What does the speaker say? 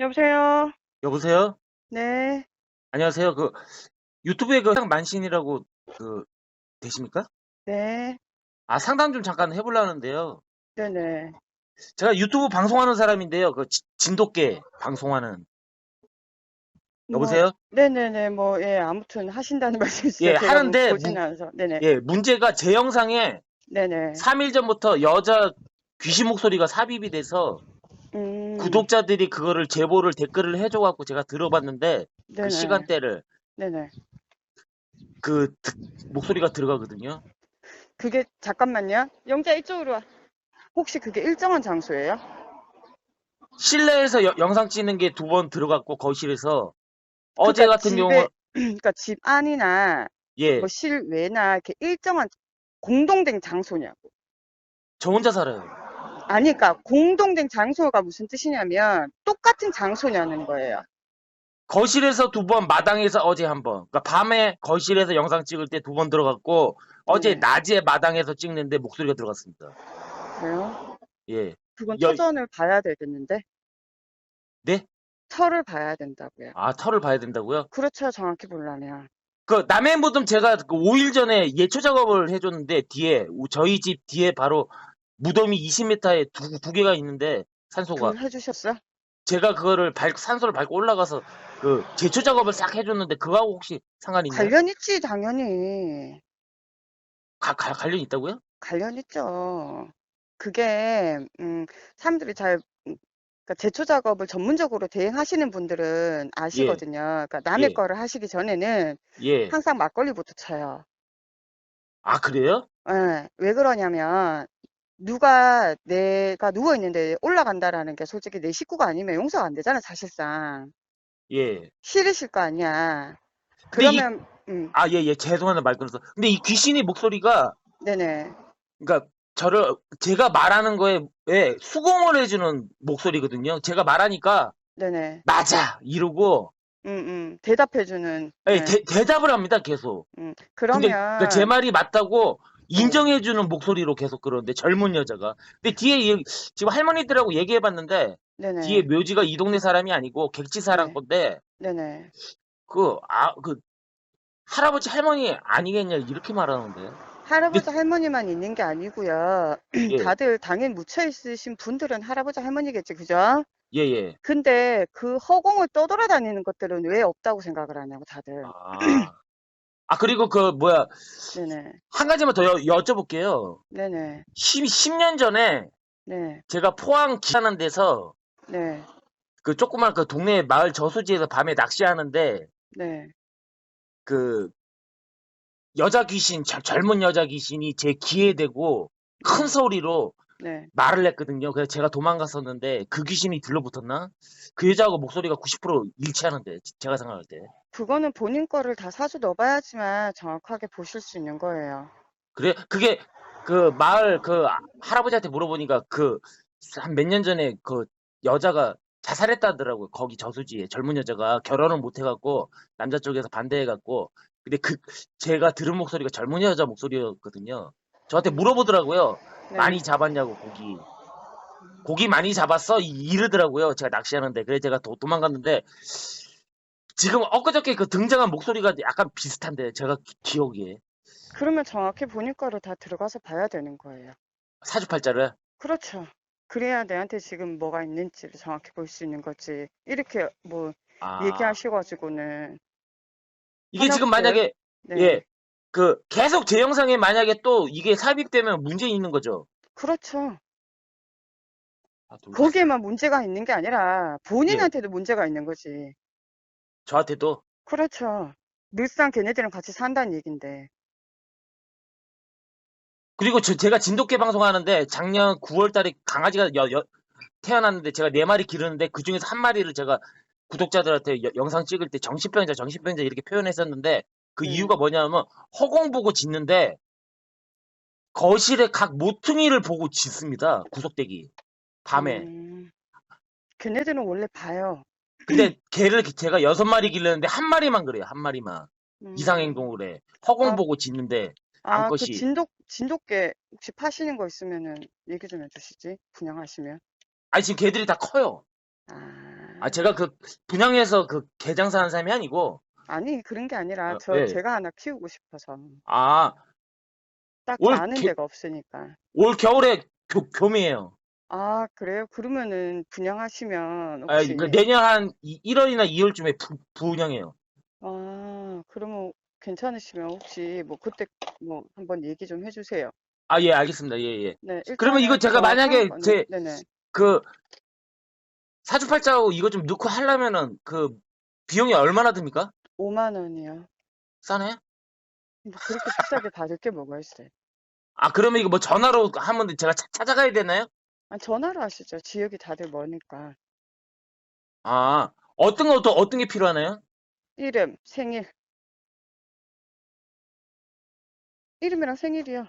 여보세요? 여보세요? 네. 안녕하세요. 그 유튜브에 그 상만신이라고 그 되십니까? 네. 아, 상담 좀 잠깐 해보려는데요. 네네. 제가 유튜브 방송하는 사람인데요. 그 지- 진돗개 방송하는. 뭐, 여보세요? 네네네. 뭐, 예, 아무튼 하신다는 말씀이시죠? 예, 제가 하는데 뭐 보진 문- 않아서. 네네. 예, 문제가 제 영상에 네네. 3일 전부터 여자 귀신 목소리가 삽입이 돼서 음, 구독자들이 그거를 제보를 댓글을 해줘갖고 제가 들어봤는데 그 네네. 시간대를 네네. 그 드- 목소리가 들어가거든요. 그게, 잠깐만요. 영자 이쪽으로 와. 혹시 그게 일정한 장소예요? 실내에서 여- 영상 찍는 게 두 번 들어갔고 거실에서 어제 그러니까 같은 집에- 경우 그러니까 집 안이나 예, 뭐 실외나 이렇게 일정한 공동된 장소냐고. 저 혼자 살아요. 아니, 그러니까 공동된 장소가 무슨 뜻이냐면 똑같은 장소냐는 거예요. 거실에서 두 번, 마당에서 어제 한 번. 그러니까 밤에 거실에서 영상 찍을 때 두 번 들어갔고 어제 네. 낮에 마당에서 찍는데 목소리가 들어갔습니다. 그래요? 예. 그건 여- 터전을 봐야 되겠는데? 네? 터를 봐야 된다고요. 아, 털을 봐야 된다고요? 그렇죠, 정확히 보려면. 그 남해 무덤 제가 그 5일 전에 예초 작업을 해줬는데 뒤에 우- 저희 집 뒤에 바로 무덤이 20m에 두, 두 개가 있는데 산소가 해주셨어? 제가 그거를 밟 산소를 밟고 올라가서 그 제초 작업을 싹 해줬는데 그거하고 혹시 상관이 있나요? 관련 있지, 당연히. 가, 가- 관련 있다고요? 관련 있죠. 그게, 음, 사람들이 잘, 음, 그러니까 제초 작업을 전문적으로 대행하시는 분들은 아시거든요. 그러니까 남의 예. 거를 하시기 전에는 예. 항상 막걸리부터 쳐요. 아 그래요? 예, 왜 그러냐면, 누가 내가 누워 있는데 올라간다라는 게 솔직히 내 식구가 아니면 용서가 안 되잖아, 사실상. 예. 싫으실 거 아니야. 근데 그러면, 음, 아, 예, 예, 죄송합니다, 말 끊어서. 근데 이 귀신이 목소리가, 네네. 그러니까, 저를, 제가 말하는 거에, 에 수긍을 해주는 목소리거든요. 제가 말하니까, 네네. 맞아! 이러고, 음, 음. 대답해주는. 예, 네. 대, 답을 합니다, 계속. 음. 근데, 그러면, 그러니까 제 말이 맞다고 인정해주는 목소리로 계속 그러는데, 젊은 여자가. 근데 뒤에, 이- 지금 할머니들하고 얘기해봤는데, 네네. 뒤에 묘지가 이 동네 사람이 아니고, 객지 사람 네. 건데, 네네. 그, 아, 그, 할아버지 할머니 아니겠냐, 이렇게 말하는데. 할아버지 할머니만 있는 게 아니고요. 예, 다들 당연 묻혀 있으신 분들은 할아버지 할머니겠지, 그죠? 예, 예. 근데 그 허공을 떠돌아다니는 것들은 왜 없다고 생각을 하냐고, 다들. 아. 아, 그리고 그, 뭐야, 네네. 한 가지만 더 여, 여쭤볼게요. 네네. 10, 10년 전에 네. 제가 포항 기하는 데서 네. 그 조그만 그 동네 마을 저수지에서 밤에 낚시하는데 네. 그 여자 귀신, 젊- 젊은 여자 귀신이 제 귀에 대고 큰 소리로 네. 말을 했거든요. 그래서 제가 도망갔었는데 그 귀신이 들러붙었나? 그 여자하고 목소리가 90% 일치하는데 제가 생각할 때. 그거는 본인 거를 다 사주 넣어봐야지만 정확하게 보실 수 있는 거예요. 그래 그게 그 마을 그 아- 할아버지한테 물어보니까 그 한 몇 년 전에 그 여자가 자살했다더라고요. 거기 저수지에 젊은 여자가 결혼을 못 해갖고 남자 쪽에서 반대해갖고 근데 그 제가 들은 목소리가 젊은 여자 목소리였거든요. 저한테 물어보더라고요. 네. 많이 잡았냐고 고기. 고기 많이 잡았어? 이- 이러더라고요. 제가 낚시하는데 그래서 제가 도, 도망갔는데 지금 엊그저께 그 등장한 목소리가 약간 비슷한데 제가 기- 기억에 그러면 정확히 본인 거를 다 들어가서 봐야 되는 거예요. 사주팔자를 그렇죠. 그래야 내한테 지금 뭐가 있는지를 정확히 볼 수 있는 거지. 이렇게 뭐 아. 얘기하셔가지고는 이게 지금. 만약에 네. 예. 그 계속 제 영상에 만약에 또 이게 삽입되면 문제 있는 거죠. 그렇죠. 아. 거기에만 문제가 있는 게 아니라 본인한테도 문제가 있는 거지. 저한테도 그렇죠. 늘상 걔네들이랑 같이 산다는 얘긴데. 그리고 저, 제가 진돗개 방송하는데 작년 9월 달에 강아지가 여- 여- 태어났는데 제가 네 마리 기르는데 그 중에서 한 마리를 제가 구독자들한테 여- 영상 찍을 때 정신병자 정신병자 이렇게 표현했었는데 그 네. 이유가 뭐냐면 허공 보고 짖는데 거실에 각 모퉁이를 보고 짖습니다. 구석대기 밤에. 음, 걔네들은 원래 봐요. 근데 개를 제가 여섯 마리 기르는데 한 마리만 그래요. 한 마리만. 음. 이상 행동을 해. 허공 아. 보고 짖는데 아, 그 암컷이. 진돗, 진돗개 혹시 파시는 거 있으면은 얘기 좀 해주시지. 분양하시면. 아니 지금 개들이 다 커요. 아, 아, 제가 그 분양해서 그 개 장사하는 사람이 아니고, 아니, 그런 게 아니라 어, 저 예. 제가 하나 키우고 싶어서 아, 딱올 아는 개- 데가 없으니까. 올 겨울에 교, 교미예요. 아, 그래요? 그러면은 분양하시면 아, 혹시 그 내년 한 1월이나 2월쯤에 부, 분양해요. 아, 그러면 괜찮으시면 혹시 뭐 그때 뭐 한번 얘기 좀 해주세요. 아, 예, 알겠습니다. 예, 예. 네, 그러면 이거 일단은 제가 저 만약에 거는 제- 네네. 그 사주팔자하고 이거 좀 넣고 하려면은 그 비용이 얼마나 듭니까? 5만 원이요. 싸네? 뭐 그렇게 비싸게 받을 게 뭐가 있어요? 아, 그러면 이거 뭐 전화로 하면 제가 차- 찾아가야 되나요? 아, 전화로 하시죠. 지역이 다들 머니까. 아, 어떤 것도 어떤 게 필요하나요? 이름, 생일. 이름이랑 생일이요.